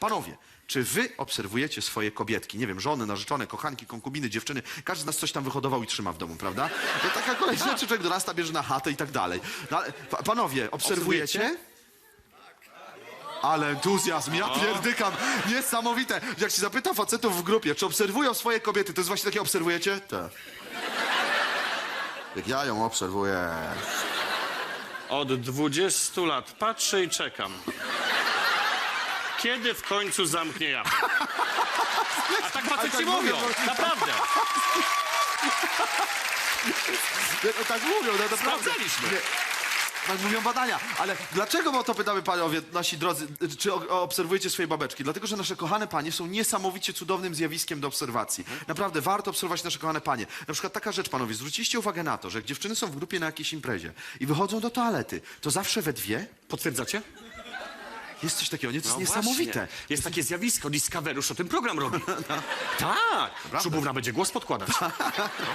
Panowie, czy wy obserwujecie swoje kobietki? Nie wiem, żony, narzeczone, kochanki, konkubiny, dziewczyny. Każdy z nas coś tam wyhodował i trzyma w domu, prawda? To taka kolej rzeczy, człowiek dorasta, bierze na chatę i tak dalej. No, ale, pa, panowie, obserwujecie? Ale entuzjazm, ja pierdykam, niesamowite. Jak się zapyta facetów w grupie, czy obserwują swoje kobiety, to jest właśnie takie, obserwujecie? Tak. Jak ja ją obserwuję. Od 20 lat patrzę i czekam. Kiedy w końcu zamknie japę? A tak faceci tak mówią, mówią, bo- naprawdę. No, tak mówią, no naprawdę. Sprawdzaliśmy. Tak mówią badania. Ale dlaczego o to pytamy panowie, nasi drodzy, czy obserwujecie swoje babeczki? Dlatego, że nasze kochane panie są niesamowicie cudownym zjawiskiem do obserwacji. Naprawdę, warto obserwować nasze kochane panie. Na przykład taka rzecz, panowie, zwróciście uwagę na to, że jak dziewczyny są w grupie na jakiejś imprezie i wychodzą do toalety, to zawsze we dwie Potwierdzacie? Jest coś takiego, nie? To jest No niesamowite. właśnie. Jest takie zjawisko, Discovery już o tym program robi. Tak, Szubówna będzie głos podkładać.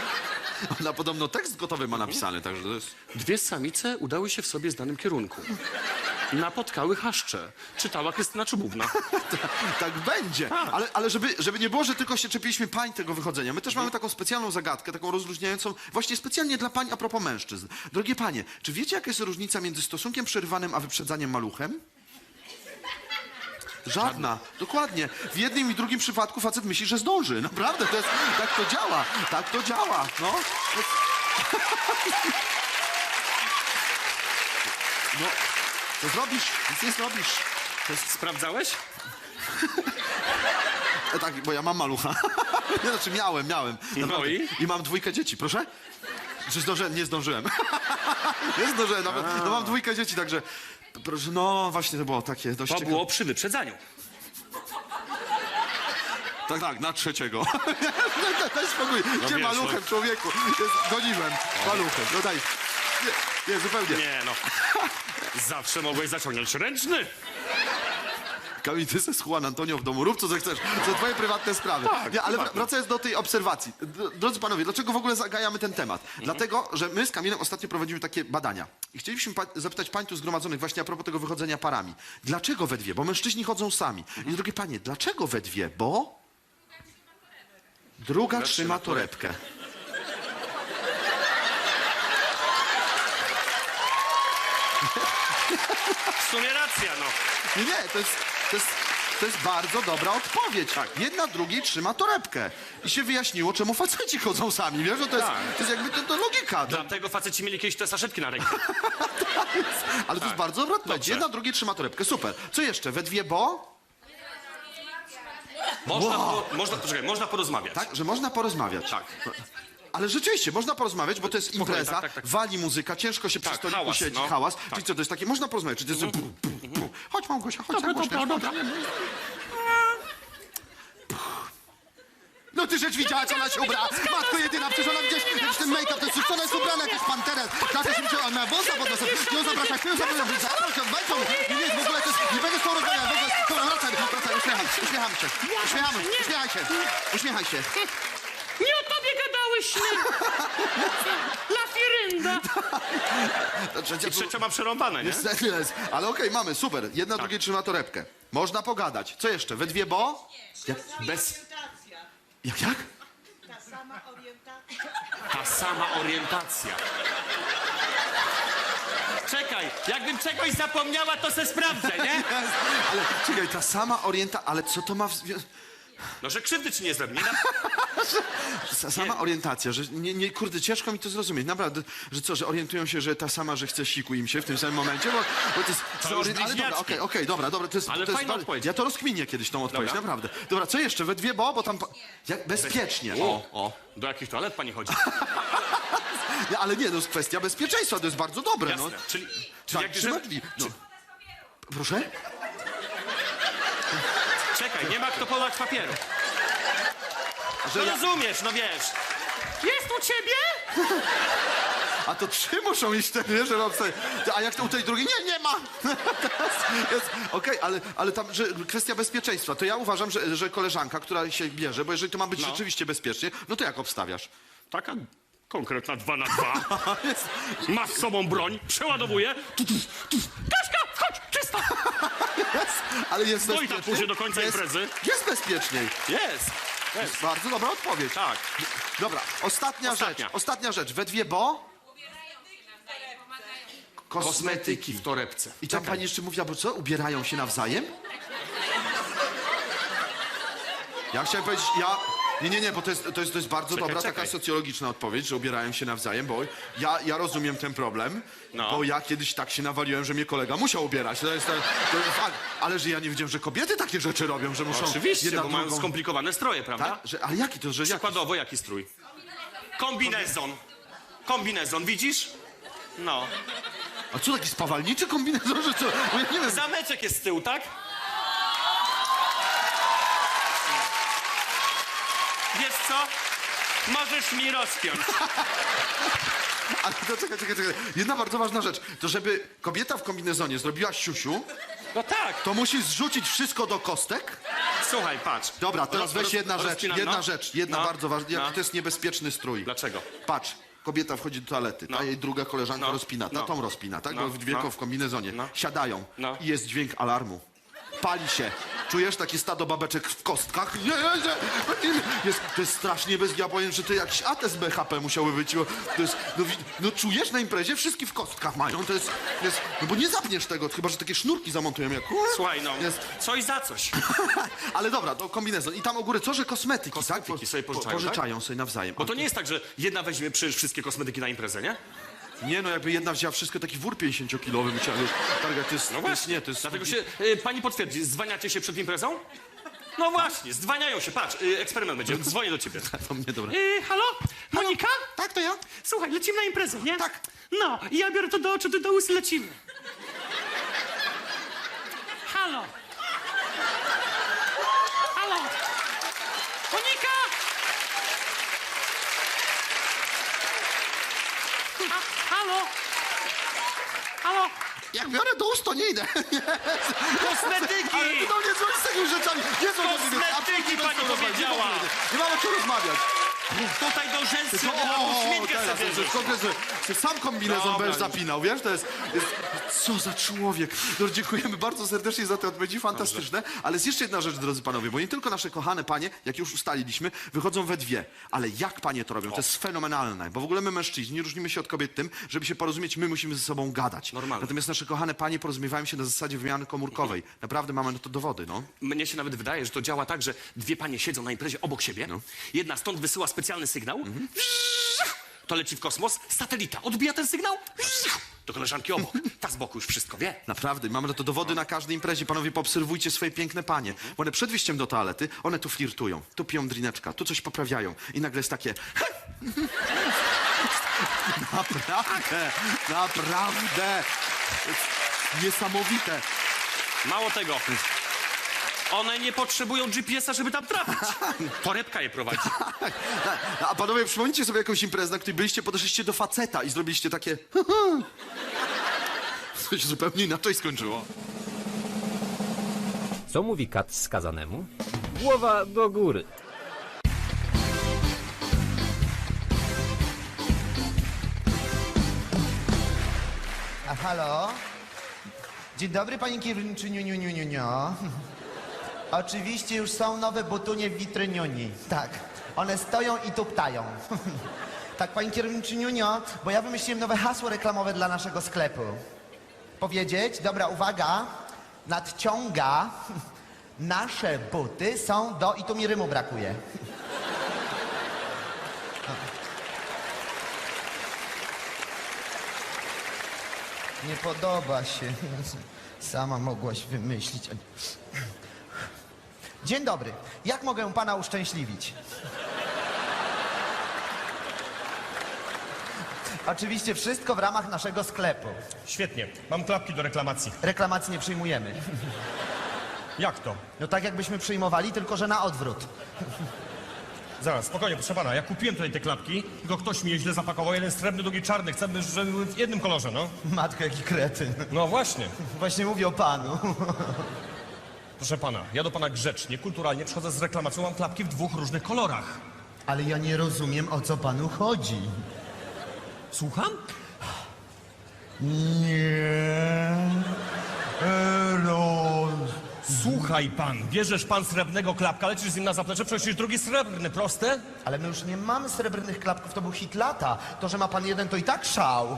Ona podobno tekst gotowy ma napisany, także to jest... Dwie samice udały się w sobie znanym kierunku. Napotkały chaszcze. Czytała Krystyna Czubówna. Tak będzie. Ale, ale żeby, żeby nie było, że tylko się czepiliśmy pań tego wychodzenia. My też mamy taką specjalną zagadkę, taką rozluźniającą, właśnie specjalnie dla pań a propos mężczyzn. Drogie panie, czy wiecie, jaka jest różnica między stosunkiem przerywanym a wyprzedzaniem maluchem? Żadna. Dokładnie. W jednym i drugim przypadku facet myśli, że zdąży. Naprawdę, to jest, tak to działa. Tak to działa. No. No, to zrobisz, nic nie zrobisz. To jest, sprawdzałeś? E, tak, bo ja mam malucha. Nie, znaczy miałem, miałem. Naprawdę. i? I mam dwójkę dzieci, proszę? Czy zdążyłem? Nie zdążyłem. nie zdążyłem, nawet. No mam dwójkę dzieci, także... Proszę, no właśnie to było takie dość To ciekawe. było przy wyprzedzaniu. Tak, tak, na trzeciego. daj spokój. Gdzie wiesz, maluchem, no. człowieku? Jest, goniłem. Maluchem, no daj. Nie, nie, zupełnie. Nie no. Zawsze mogłeś zaciągnąć ręczny. Kamil, ty Juan Antonio w domu, rób co zechcesz. To twoje prywatne sprawy. Tak, nie, ale prywatne. wracając do tej obserwacji. Drodzy panowie, dlaczego w ogóle zagajamy ten temat? Mhm. Dlatego, że my z Kamilem ostatnio prowadzimy takie badania. I chcielibyśmy pa- zapytać pań tu zgromadzonych właśnie a propos tego wychodzenia parami. Dlaczego we dwie? Bo mężczyźni chodzą sami. Mhm. I drogie panie, dlaczego we dwie? Bo... Druga trzyma trzyma torebkę. W sumie racja, no. Nie, nie, to jest, to jest, to jest bardzo dobra odpowiedź. Jedna drugiej trzyma torebkę. I się wyjaśniło, czemu faceci chodzą sami. Wiesz, że to jest, Tak. to jest jakby to, to logika. Dlatego faceci mieli kiedyś te saszetki na ręku. Ale to jest bardzo dobra odpowiedź. Dobrze. Jedna drugiej trzyma torebkę. Super. Co jeszcze? We dwie, bo? Można, po, można, poczekaj, można porozmawiać. Tak, że można porozmawiać. Tak. Ale rzeczywiście, można porozmawiać, bo to jest Spokojnie, impreza, tak, tak, tak. wali muzyka, ciężko się przy Tak, stoliku hałas, siedzi, no. hałas. Tak. Czyli co, to jest takie, można porozmawiać, czy to jest... Chodź Małgosia, chodź Dobra, Małgosia, dobra, chodź. dobra. No ty rzecz widziała, co ona się ubrała. Matko jedyna, przecież ona gdzieś, jakiś ten make-up, to jest, co ona jest ubrana, jakaś pantera. Klatę się wzięła, ona miała wąsa pod nosem. Ją zapraszać, ją zapraszać, zapraszać, walczą. Nie, nie, w ogóle to jest, nie będę z tą rozmawiał, w ogóle. Wracaj, wracaj, uśmiecham się, uśmiecham się. Uśmiechamy, uśmiechaj się, uśmiechaj się. Gadałyśmy! Lafirynda! To trzecia, I trzecia ma przerąbane, nie? Niestety jest. Ale okej, mamy, super. Jedna drugiej trzyma torebkę. Można pogadać. Co jeszcze? We dwie, bo? Jak? Bez... Orientacja. Jak, jak? Ta sama orientacja. Ta sama orientacja. Czekaj, jakbym czegoś zapomniała, to se sprawdzę, nie? Ale czekaj, ta sama orienta... Ale co to ma w związku... No, że krzywdy ci nie zrobi. Nie na... Sama orientacja, że nie, nie, kurde, ciężko mi to zrozumieć. Naprawdę, że co, że orientują się, że ta sama, że chce siku im się w tym samym momencie, bo, bo to jest... To że ale dobra, okej, okej, dobra, dobra, to jest... Ale to jest fajna bardzo- odpowiedź. Ja to rozkminię kiedyś tą odpowiedź, Dobra. naprawdę. Dobra, co jeszcze? We dwie, bo? Bo tam... Jak, bezpiecznie. O, o. Do jakich toalet pani chodzi? Nie, ale nie, no jest kwestia bezpieczeństwa, to jest bardzo dobre, Jasne. no. Czyli, czyli Tak, jak drzwi. No. Proszę? Czekaj, nie ma kto podać papieru. Że No ja... rozumiesz, no wiesz. Jest u ciebie? A to trzy muszą iść wtedy, wiesz, że obstaje. A jak to u tej drugiej? Nie, nie ma! Jest- Okej, ale, ale tam, że kwestia bezpieczeństwa, to ja uważam, że, że koleżanka, która się bierze, bo jeżeli to ma być No. rzeczywiście bezpiecznie, no to jak obstawiasz? Taka konkretna dwa na dwa. Ma z sobą broń, przeładowuje. Kaśka, chodź, czysta! Jest, ale jest Stoi tak bezpieczniej. później do końca jest, imprezy. Jest bezpieczniej. Jest. Jest. Bardzo dobra odpowiedź. Tak. Dobra, ostatnia, Ostatnia. rzecz. Ostatnia rzecz. We dwie, bo? Kosmetyki w torebce. I tam pani jeszcze mówiła, bo co? Ubierają się nawzajem? Ja chciałem powiedzieć, ja... Nie, nie, nie, bo to jest, to jest, to jest bardzo Czekaj, dobra czekaj. taka socjologiczna odpowiedź, że ubierają się nawzajem, bo ja, ja rozumiem ten problem, No. bo ja kiedyś tak się nawaliłem, że mnie kolega musiał ubierać. To jest, to, to jest fakt. Ale że ja nie wiedziałem, że kobiety takie rzeczy robią, że muszą Oczywiście, jedna bo mają drugą... skomplikowane stroje, prawda? Tak? Że, ale jaki to, że jaki? Przykładowo jaki strój? Kombinezon. Kombinezon, widzisz? No. A co taki spawalniczy kombinezon, że co? Bo ja nie wiem, Zameczek jest z tyłu, tak? Co? Możesz mi rozpiąć. Ale to czekaj, czekaj, czekaj. Jedna bardzo ważna rzecz. To żeby kobieta w kombinezonie zrobiła siusiu, No tak. to musi zrzucić wszystko do kostek. Słuchaj, patrz. Dobra, teraz Roz- weź jedna rzecz. rozpinam, Jedna no. rzecz. Jedna No. bardzo ważna. No. To jest niebezpieczny strój. Dlaczego? Patrz. Kobieta wchodzi do toalety, ta No. jej druga koleżanka No. rozpina, ta No. tą rozpina, tak? No. Bo w wielką No. w kombinezonie. No. Siadają No. i jest dźwięk alarmu. Pali się. Czujesz takie stado babeczek w kostkach? Nie, nie, nie. Jest, to jest strasznie bez... Ja powiem, że to jakiś ATS BHP musiały być. bo To jest, no, no czujesz na imprezie? Wszystkie w kostkach mają. To jest, jest... No bo nie zapniesz tego, chyba, że takie sznurki zamontują jak... Słuchaj, no. Jest, Coś za coś. ale dobra, to kombinezon. I tam u góry co, że kosmetyki, Kosmetyki tak? sobie pożyczają, pożyczają sobie nawzajem. Bo to nie jest tak, że jedna weźmie przecież wszystkie kosmetyki na imprezę, nie? Nie no, jakby jedna wzięła wszystko, taki wór 50-kilowy musiała, wiesz, targać, to jest, No to jest, właśnie. nie, to jest... Dlatego się y, pani potwierdzi, zwaniacie się przed imprezą? No właśnie, zdwaniają się. Patrz, y, eksperyment będzie. Dzwonię do ciebie. To mnie, dobra. Yy, halo? Monika? Tak, to ja. Słuchaj, lecimy na imprezę, nie? Tak. No, i ja biorę to do oczu, ty do ust lecimy. Halo? Monika? Ha, halo? Halo? Jak biorę do ust, to nie idę. Kosmetyki! Ale ty do mnie dzwonisz z takimi rzeczami. Nie mnie, Kosmetyki pani powiedziała. Nie mamy o czym rozmawiać. Tutaj do rzęsy, To, na o, uśmiechę teraz, sobie Sam kombinezon Dobra, będziesz już. zapinał, wiesz? To jest, jest... Co za człowiek. No, dziękujemy bardzo serdecznie za te odpowiedzi, fantastyczne. Ale jest jeszcze jedna rzecz, drodzy panowie, bo nie tylko nasze kochane panie, jak już ustaliliśmy, wychodzą we dwie. Ale jak panie to robią? To jest fenomenalne. Bo w ogóle my mężczyźni różnimy się od kobiet tym, żeby się porozumieć, my musimy ze sobą gadać. Normalne. Natomiast nasze kochane panie porozumiewają się na zasadzie wymiany komórkowej. Naprawdę mamy na to dowody, no. Mnie się nawet wydaje, że to działa tak, że dwie panie siedzą na imprezie obok siebie. Jedna stąd wysyła specjalny sygnał. To leci w kosmos. Satelita odbija ten sygnał. Do koleżanki obok. Ta z boku już wszystko wie. Naprawdę, mamy na to dowody na każdej imprezie. Panowie, poobserwujcie swoje piękne panie. Bo one przed wyjściem do toalety, one tu flirtują, tu piją drineczka, tu coś poprawiają. I nagle jest takie... naprawdę, naprawdę. Niesamowite. Mało tego. One nie potrzebują GPS-a, żeby tam trafić. Torebka je prowadzi. A panowie, przypomnijcie sobie jakąś imprezę, na której byliście, podeszliście do faceta i zrobiliście takie... To się zupełnie inaczej skończyło. Co mówi kat skazanemu? Głowa do góry. A halo? Dzień dobry, panie kierowniczy, niu, niu, niu, niu, niu. Oczywiście już są nowe butunie w witryniuni. Tak, one stoją i tuptają. tak, panie kierowniczy, niu, niu, bo ja wymyśliłem nowe hasło reklamowe dla naszego sklepu. Powiedzieć? Dobra, uwaga. Nadciąga. Nasze buty są do... I tu mi rymu brakuje. Nie podoba się. Sama mogłaś wymyślić. Dzień dobry. Jak mogę pana uszczęśliwić? Oczywiście wszystko w ramach naszego sklepu. Świetnie. Mam klapki do reklamacji. Reklamacji nie przyjmujemy. Jak to? No tak jakbyśmy przyjmowali, tylko że na odwrót. Zaraz, spokojnie, proszę pana. Ja kupiłem tutaj te klapki, tylko ktoś mi je źle zapakował. Jeden srebrny, drugi czarny. Chcemy, żeby były w jednym kolorze, no. Matko, jaki kretyn. No właśnie. Właśnie mówię o panu. Proszę pana, ja do pana grzecznie, kulturalnie przychodzę z reklamacją. Mam klapki w dwóch różnych kolorach. Ale ja nie rozumiem, o co panu chodzi. Słucham? Nie. Eee, Słuchaj pan, bierzesz pan srebrnego klapka, lecisz z nim na zaplecze, przynosisz drugi srebrny, proste? Ale my już nie mamy srebrnych klapków, to był hit lata. To, że ma pan jeden, to i tak szał.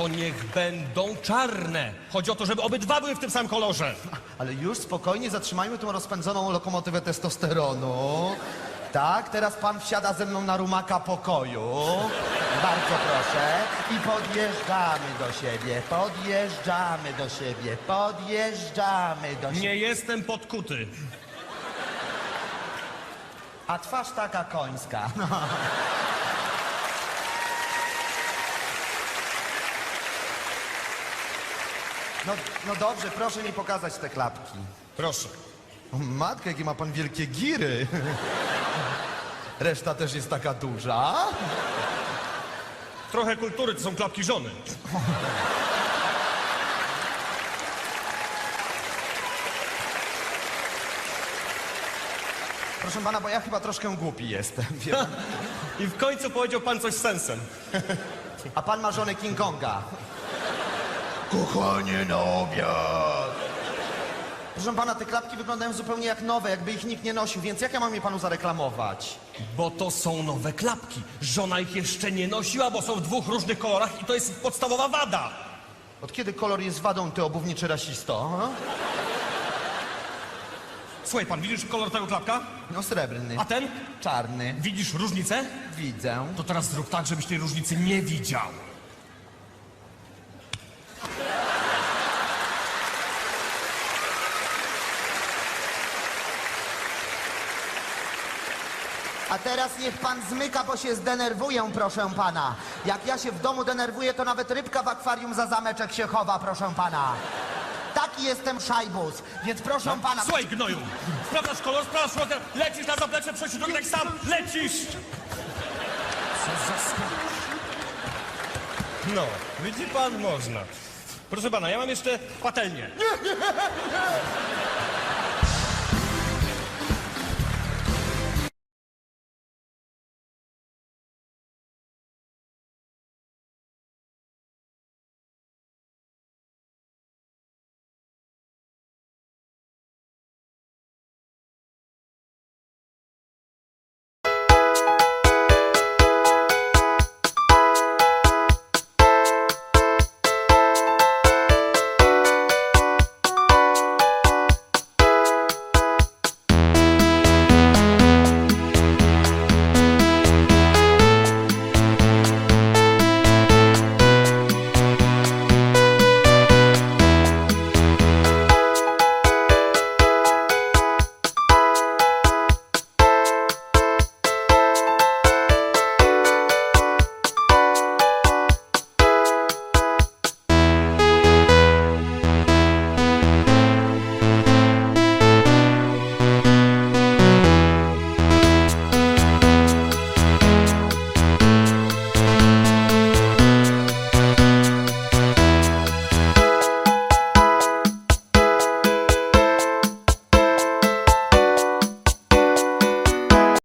To niech będą czarne. Chodzi o to, żeby obydwa były w tym samym kolorze. Ale już spokojnie zatrzymajmy tą rozpędzoną lokomotywę testosteronu. Tak, teraz pan wsiada ze mną na rumaka pokoju. Bardzo proszę. I podjeżdżamy do siebie, podjeżdżamy do siebie, podjeżdżamy do siebie. Nie jestem podkuty. A twarz taka końska. No. No, no dobrze, proszę mi pokazać te klapki. Proszę. O, matko, jakie ma pan wielkie giry. Reszta też jest taka duża. Trochę kultury, to są klapki żony. Proszę pana, bo ja chyba troszkę głupi jestem, wie pan. I w końcu powiedział pan coś z sensem. A pan ma żonę King Konga. Kochanie na obiad. Proszę pana, te klapki wyglądają zupełnie jak nowe, jakby ich nikt nie nosił, więc jak ja mam je panu zareklamować? Bo to są nowe klapki. Żona ich jeszcze nie nosiła, bo są w dwóch różnych kolorach i to jest podstawowa wada. Od kiedy kolor jest wadą, ty obuwniczy rasisto? a? Słuchaj pan, widzisz kolor tego klapka? No srebrny. A ten? Czarny. Widzisz różnicę? Widzę. To teraz zrób tak, żebyś tej różnicy nie widział. A teraz niech pan zmyka, bo się zdenerwuję, proszę pana. Jak ja się w domu denerwuję, to nawet rybka w akwarium za zameczek się chowa, proszę pana. Taki jestem szajbus, więc proszę pana... Słuchaj, gnoju! Sprawdzasz kolor, sprawdzasz szłokę, lecisz na zaplecze, drugi tak sam, lecisz! Co za. No, widzi pan, można. Proszę pana, ja mam jeszcze patelnię.